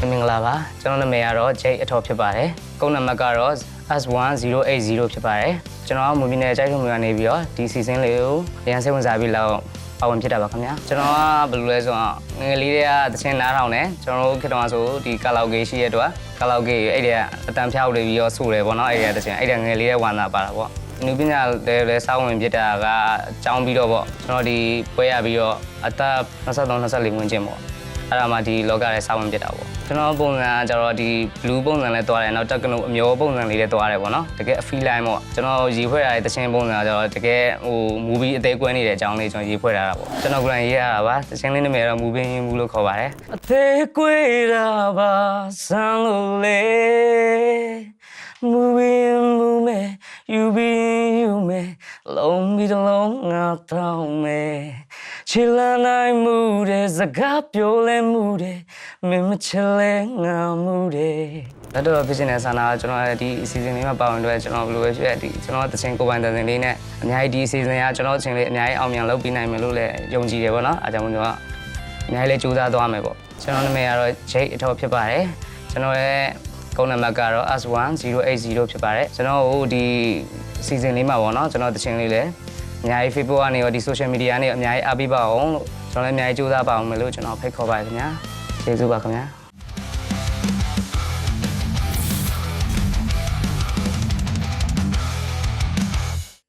မင်္ဂလာပါကျွန်တော်နာမည်ကတော့ Jay အထော်ဖြစ်ပါတယ်ကုန်းနံပါတ်ကတော့ S1080 ဖြစ်ပါတယ်ကျွန်တော်ကမွန်ပြည်နယ်ကြိုက်ထုံမြို့ကနေပြီးတော့ဒီ season လေးကိုရန်စိတ်ဝင်စားပြီးလောက်ပါဝင်ဖြစ်တာပါခင်ဗျာကျွန်တော်ကဘယ်လိုလဲဆိုတော့ငယ်လေးတွေကတချင်းနားထောင်တယ်ကျွန်တော်တို့ခေတ္တမှာဆိုဒီကာလောက်ကေရှိရတော့ကာလောက်ကေအဲ့ဒီကအတန်ဖြောက်တွေပြီးတော့ဆိုတယ်ပေါ့နော်အဲ့ဒီကတချင်းအဲ့ဒီငယ်လေးတွေဝမ်းသာပါတာပေါ့နုပညာလည်းလည်းစောင်းဝင်ဖြစ်တာကကြောင်းပြီးတော့ပေါ့ကျွန်တော်ဒီပွဲရပြီးတော့အသက်23 24ဝင်ချင်းပေါ့အဲ့ဒါမှဒီလောကရဲ့စောင်းဝင်ဖြစ်တာပေါ့ ကျွန်တော်ပုံစံကကျတော့ဒီ blue ပုံစံနဲ့တွားတယ်နောက်တက်ကနိုအမျိုးပုံစံလေးနဲ့တွားတယ်ပေါ့နော်တကယ်အဖီလိုင်းပေါ့ကျွန်တော်ရေဖွဲ့ရတဲ့တခြင်းပုံစံကကျတော့တကယ်ဟို movie အသေးကွဲနေတဲ့အကြောင်းလေးကျွန်တော်ရေဖွဲ့ထားတာပေါ့ကျွန်တော်ကလည်းရေးရတာပါတခြင်းလေးနာမည်တော့ movie ရင်းမှုလို့ခေါ်ပါတယ်အသေးကွဲတာပါစမ်းလို့လေ movie movie you be you me လုံးပြီးတစ်လုံးငါတောင်းမယ် ချီလာနိုင်မှုတဲ့စကားပြောလဲမှုတဲ့မင်းမချလဲငါမှုတဲ့လက်တော့ဖြစ်နေတဲ့ဆန္ဒကကျွန်တော်ရဲ့ဒီအစီအစဉ်လေးမှာပါဝင်တော့ကျွန်တော်ဘယ်လိုပဲဖြစ်ရဒီကျွန်တော်တခြင်းကိုယ်ပိုင်တခြင်းလေးနဲ့အများကြီးဒီအစီအစဉ်ကကျွန်တော်အချိန်လေးအများကြီးအောင်မြင်လုပ်ပြီးနိုင်မယ်လို့လည်းယုံကြည်တယ်ပေါ့နော်အားကြောင့်ကျွန်တော်ကအများကြီးလေးကြိုးစားသွားမယ်ပေါ့ကျွန်တော်နာမည်ကတော့ Jake အထောက်ဖြစ်ပါတယ်ကျွန်တော်ရဲ့ကုန်းနံပါတ်ကတော့ S1080 ဖြစ်ပါတယ်ကျွန်တော်တို့ဒီ season လေးမှာပေါ့နော်ကျွန်တော်တခြင်းလေးလည်း အများကြီး Facebook ကနေရောဒီ social media ကနေရောအများကြီးအားပေးပါအောင်လို့ကျွန်တော်လည်းအများကြီးကြိုးစားပါအောင်မယ်လို့ကျွန်တော်ဖိတ်ခေါ်ပါတယ်ခင်ဗျာကျေးဇူးပါခင်ဗျာ